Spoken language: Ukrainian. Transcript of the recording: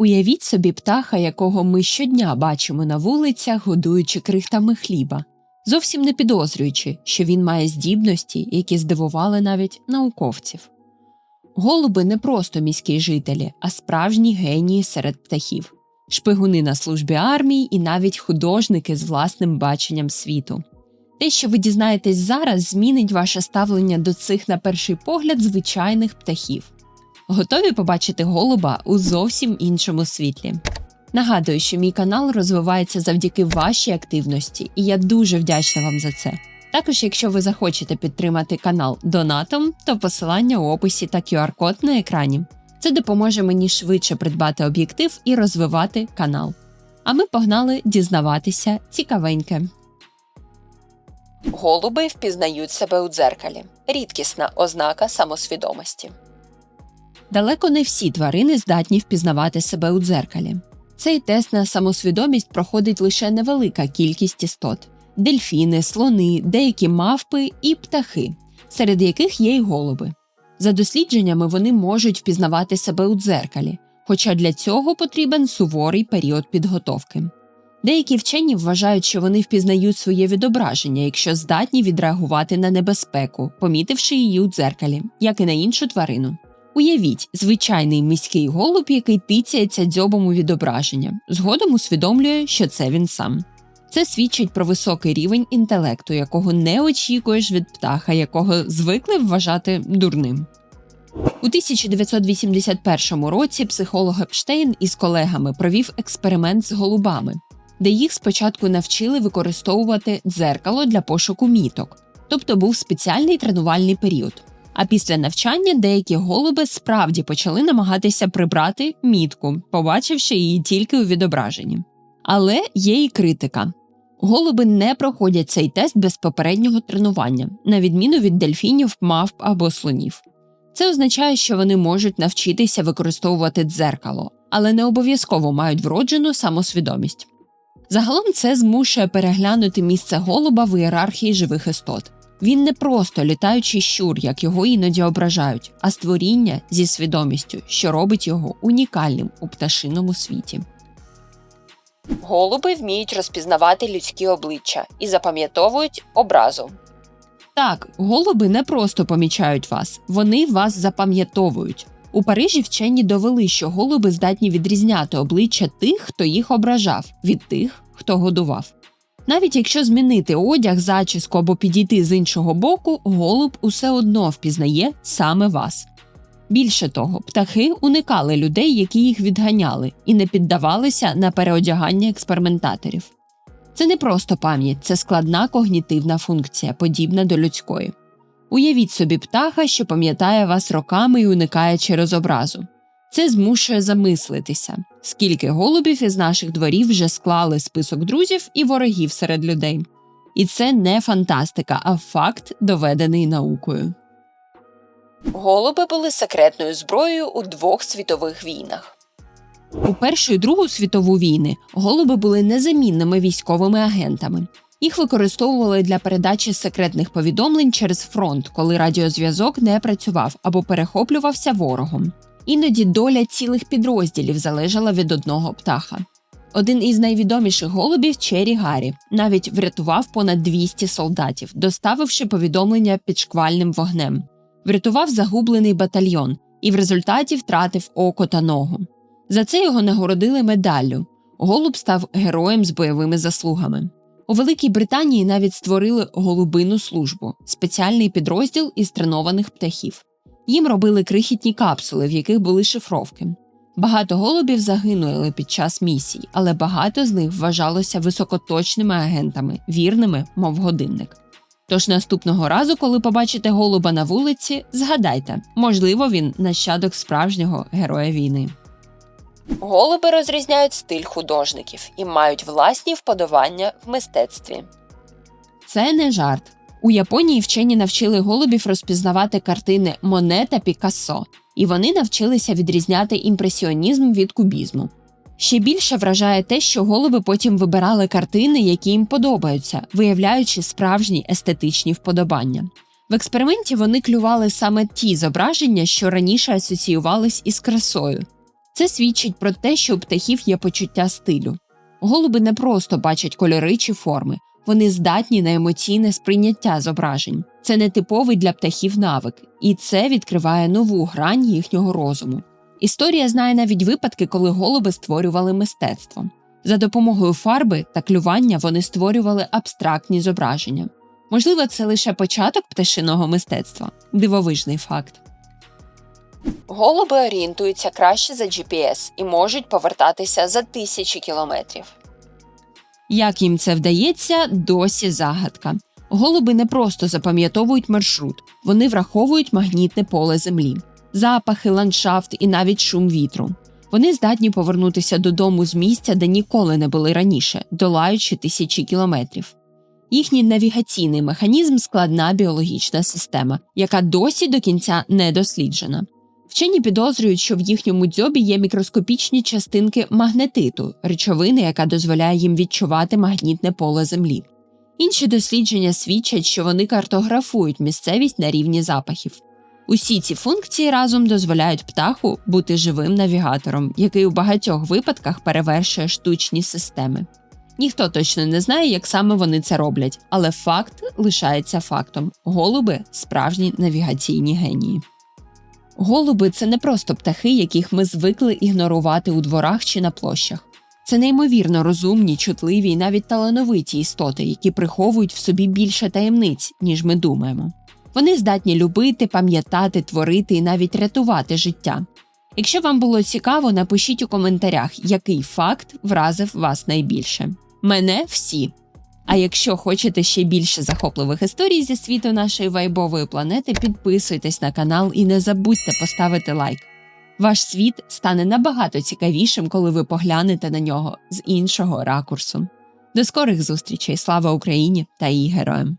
Уявіть собі птаха, якого ми щодня бачимо на вулицях, годуючи крихтами хліба, зовсім не підозрюючи, що він має здібності, які здивували навіть науковців. Голуби не просто міські жителі, а справжні генії серед птахів, шпигуни на службі армії і навіть художники з власним баченням світу. Те, що ви дізнаєтесь зараз, змінить ваше ставлення до цих, на перший погляд, звичайних птахів. Готові побачити голуба у зовсім іншому світлі. Нагадую, що мій канал розвивається завдяки вашій активності, і я дуже вдячна вам за це. Також, якщо ви захочете підтримати канал донатом, то посилання у описі та QR-код на екрані. Це допоможе мені швидше придбати об'єктив і розвивати канал. А ми погнали дізнаватися цікавеньке. Голуби впізнають себе у дзеркалі. Рідкісна ознака самосвідомості. Далеко не всі тварини здатні впізнавати себе у дзеркалі. Цей тест на самосвідомість проходить лише невелика кількість істот: дельфіни, слони, деякі мавпи і птахи, серед яких є й голуби. За дослідженнями вони можуть впізнавати себе у дзеркалі, хоча для цього потрібен суворий період підготовки. Деякі вчені вважають, що вони впізнають своє відображення, якщо здатні відреагувати на небезпеку, помітивши її у дзеркалі, як і на іншу тварину. Уявіть, звичайний міський голуб, який тицяється дзьобом у відображення, згодом усвідомлює, що це він сам. Це свідчить про високий рівень інтелекту, якого не очікуєш від птаха, якого звикли вважати дурним. У 1981 році психолог Епштейн із колегами провів експеримент з голубами, де їх спочатку навчили використовувати дзеркало для пошуку міток, тобто був спеціальний тренувальний період. А після навчання деякі голуби справді почали намагатися прибрати мітку, побачивши її тільки у відображенні. Але є і критика. Голуби не проходять цей тест без попереднього тренування, на відміну від дельфінів, мавп або слонів. Це означає, що вони можуть навчитися використовувати дзеркало, але не обов'язково мають вроджену самосвідомість. Загалом це змушує переглянути місце голуба в ієрархії живих істот. Він не просто літаючий щур, як його іноді ображають, а створіння зі свідомістю, що робить його унікальним у пташиному світі. Голуби вміють розпізнавати людські обличчя і запам'ятовують образу. Так, голуби не просто помічають вас, вони вас запам'ятовують. У Парижі вчені довели, що голуби здатні відрізняти обличчя тих, хто їх ображав, від тих, хто годував. Навіть якщо змінити одяг, зачіску або підійти з іншого боку, голуб усе одно впізнає саме вас. Більше того, птахи уникали людей, які їх відганяли, і не піддавалися на переодягання експериментаторів. Це не просто пам'ять, це складна когнітивна функція, подібна до людської. Уявіть собі птаха, що пам'ятає вас роками і уникає через образу. Це змушує замислитися, скільки голубів із наших дворів вже склали список друзів і ворогів серед людей. І це не фантастика, а факт, доведений наукою. Голуби були секретною зброєю у двох світових війнах. У Першу і Другу світову війни голуби були незамінними військовими агентами. Їх використовували для передачі секретних повідомлень через фронт, коли радіозв'язок не працював або перехоплювався ворогом. Іноді доля цілих підрозділів залежала від одного птаха. Один із найвідоміших голубів Чері Гаррі навіть врятував понад 200 солдатів, доставивши повідомлення під шквальним вогнем, врятував загублений батальйон і в результаті втратив око та ногу. За це його нагородили медаллю. Голуб став героєм з бойовими заслугами. У Великій Британії навіть створили голубину службу спеціальний підрозділ із тренованих птахів. Їм робили крихітні капсули, в яких були шифровки. Багато голубів загинули під час місій, але багато з них вважалося високоточними агентами, вірними, мов годинник. Тож наступного разу, коли побачите голуба на вулиці, згадайте, можливо, він нащадок справжнього героя війни. Голуби розрізняють стиль художників і мають власні вподобання в мистецтві. Це не жарт. У Японії вчені навчили голубів розпізнавати картини Моне та Пікассо, і вони навчилися відрізняти імпресіонізм від кубізму. Ще більше вражає те, що голуби потім вибирали картини, які їм подобаються, виявляючи справжні естетичні вподобання. В експерименті вони клювали саме ті зображення, що раніше асоціювались із красою. Це свідчить про те, що у птахів є почуття стилю. Голуби не просто бачать кольори чи форми, вони здатні на емоційне сприйняття зображень. Це не типовий для птахів навик, і це відкриває нову грань їхнього розуму. Історія знає навіть випадки, коли голуби створювали мистецтво. За допомогою фарби та клювання вони створювали абстрактні зображення. Можливо, це лише початок пташиного мистецтва дивовижний факт. Голуби орієнтуються краще за GPS і можуть повертатися за тисячі кілометрів. Як їм це вдається, досі загадка. Голуби не просто запам'ятовують маршрут, вони враховують магнітне поле землі, запахи, ландшафт і навіть шум вітру. Вони здатні повернутися додому з місця, де ніколи не були раніше, долаючи тисячі кілометрів. Їхній навігаційний механізм складна біологічна система, яка досі до кінця не досліджена. Вчені підозрюють, що в їхньому дзьобі є мікроскопічні частинки магнетиту, речовини, яка дозволяє їм відчувати магнітне поле Землі. Інші дослідження свідчать, що вони картографують місцевість на рівні запахів. Усі ці функції разом дозволяють птаху бути живим навігатором, який у багатьох випадках перевершує штучні системи. Ніхто точно не знає, як саме вони це роблять, але факт лишається фактом: голуби справжні навігаційні генії. Голуби це не просто птахи, яких ми звикли ігнорувати у дворах чи на площах. Це неймовірно розумні, чутливі і навіть талановиті істоти, які приховують в собі більше таємниць, ніж ми думаємо. Вони здатні любити, пам'ятати, творити і навіть рятувати життя. Якщо вам було цікаво, напишіть у коментарях, який факт вразив вас найбільше. Мене всі. А якщо хочете ще більше захопливих історій зі світу нашої вайбової планети, підписуйтесь на канал і не забудьте поставити лайк. Ваш світ стане набагато цікавішим, коли ви поглянете на нього з іншого ракурсу. До скорих зустрічей! Слава Україні та її героям!